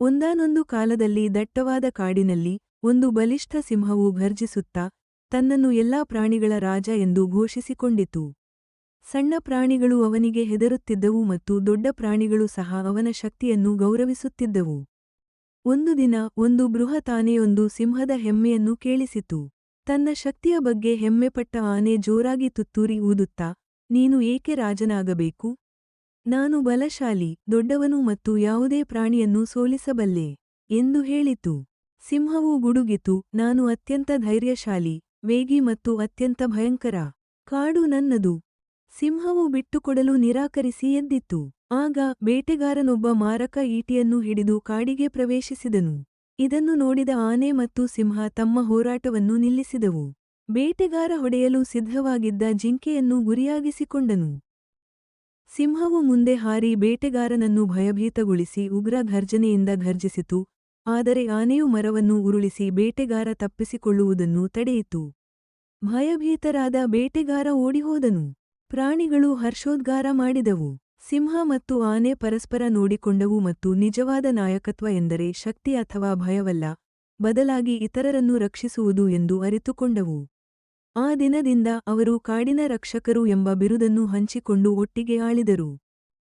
ಒಂದಾನೊಂದು ಕಾಲದಲ್ಲಿ ದಟ್ಟವಾದ ಕಾಡಿನಲ್ಲಿ ಒಂದು ಬಲಿಷ್ಠ ಸಿಂಹವು ಘರ್ಜಿಸುತ್ತಾ ತನ್ನನ್ನು ಎಲ್ಲಾ ಪ್ರಾಣಿಗಳ ರಾಜ ಎಂದು ಘೋಷಿಸಿಕೊಂಡಿತು. ಸಣ್ಣ ಪ್ರಾಣಿಗಳು ಅವನಿಗೆ ಹೆದರುತ್ತಿದ್ದವು ಮತ್ತು ದೊಡ್ಡ ಪ್ರಾಣಿಗಳು ಸಹ ಅವನ ಶಕ್ತಿಯನ್ನು ಗೌರವಿಸುತ್ತಿದ್ದವು. ಒಂದು ದಿನ ಒಂದು ಬೃಹತ್ ಆನೆಯೊಂದು ಸಿಂಹದ ಹೆಮ್ಮೆಯನ್ನು ಕೇಳಿಸಿತು. ತನ್ನ ಶಕ್ತಿಯ ಬಗ್ಗೆ ಹೆಮ್ಮೆಪಟ್ಟ ಆನೆ ಜೋರಾಗಿ ತುತ್ತೂರಿ ಊದುತ್ತಾ, ನೀನು ಏಕೆ ರಾಜನಾಗಬೇಕು? ನಾನು ಬಲಶಾಲಿ, ದೊಡ್ಡವನು ಮತ್ತು ಯಾವುದೇ ಪ್ರಾಣಿಯನ್ನು ಸೋಲಿಸಬಲ್ಲೆ ಎಂದು ಹೇಳಿತು. ಸಿಂಹವು ಗುಡುಗಿತು, ನಾನು ಅತ್ಯಂತ ಧೈರ್ಯಶಾಲಿ, ವೇಗಿ ಮತ್ತು ಅತ್ಯಂತ ಭಯಂಕರ ಕಾಡು ನನ್ನದು. ಸಿಂಹವು ಬಿಟ್ಟುಕೊಡಲು ನಿರಾಕರಿಸಿ ಎದ್ದಿತ್ತು ಆಗ ಬೇಟೆಗಾರನೊಬ್ಬ ಮಾರಕ ಈಟಿಯನ್ನು ಹಿಡಿದು ಕಾಡಿಗೆ ಪ್ರವೇಶಿಸಿದನು. ಇದನ್ನು ನೋಡಿದ ಆನೆ ಮತ್ತು ಸಿಂಹ ತಮ್ಮ ಹೋರಾಟವನ್ನು ನಿಲ್ಲಿಸಿದವು. ಬೇಟೆಗಾರ ಹೊಡೆಯಲು ಸಿದ್ಧವಾಗಿದ್ದ ಜಿಂಕೆಯನ್ನು ಗುರಿಯಾಗಿಸಿಕೊಂಡನು. ಸಿಂಹವು ಮುಂದೆ ಹಾರಿ ಬೇಟೆಗಾರನನ್ನು ಭಯಭೀತಗೊಳಿಸಿ ಉಗ್ರ ಘರ್ಜನೆಯಿಂದ ಘರ್ಜಿಸಿತು, ಆದರೆ ಆನೆಯು ಮರವನ್ನು ಉರುಳಿಸಿ ಬೇಟೆಗಾರ ತಪ್ಪಿಸಿಕೊಳ್ಳುವುದನ್ನು ತಡೆಯಿತು. ಭಯಭೀತರಾದ ಬೇಟೆಗಾರ ಓಡಿಹೋದನು. ಪ್ರಾಣಿಗಳು ಹರ್ಷೋದ್ಗಾರ ಮಾಡಿದವು. ಸಿಂಹ ಮತ್ತು ಆನೆ ಪರಸ್ಪರ ನೋಡಿಕೊಂಡವು ಮತ್ತು ನಿಜವಾದ ನಾಯಕತ್ವ ಎಂದರೆ ಶಕ್ತಿ ಅಥವಾ ಭಯವಲ್ಲ, ಬದಲಾಗಿ ಇತರರನ್ನು ರಕ್ಷಿಸುವುದು ಎಂದು ಅರಿತುಕೊಂಡವು. ಆ ದಿನದಿಂದ ಅವರು ಕಾಡಿನ ರಕ್ಷಕರು ಎಂಬ ಬಿರುದನ್ನು ಹಂಚಿಕೊಂಡು ಒಟ್ಟಿಗೆ ಆಳಿದರು.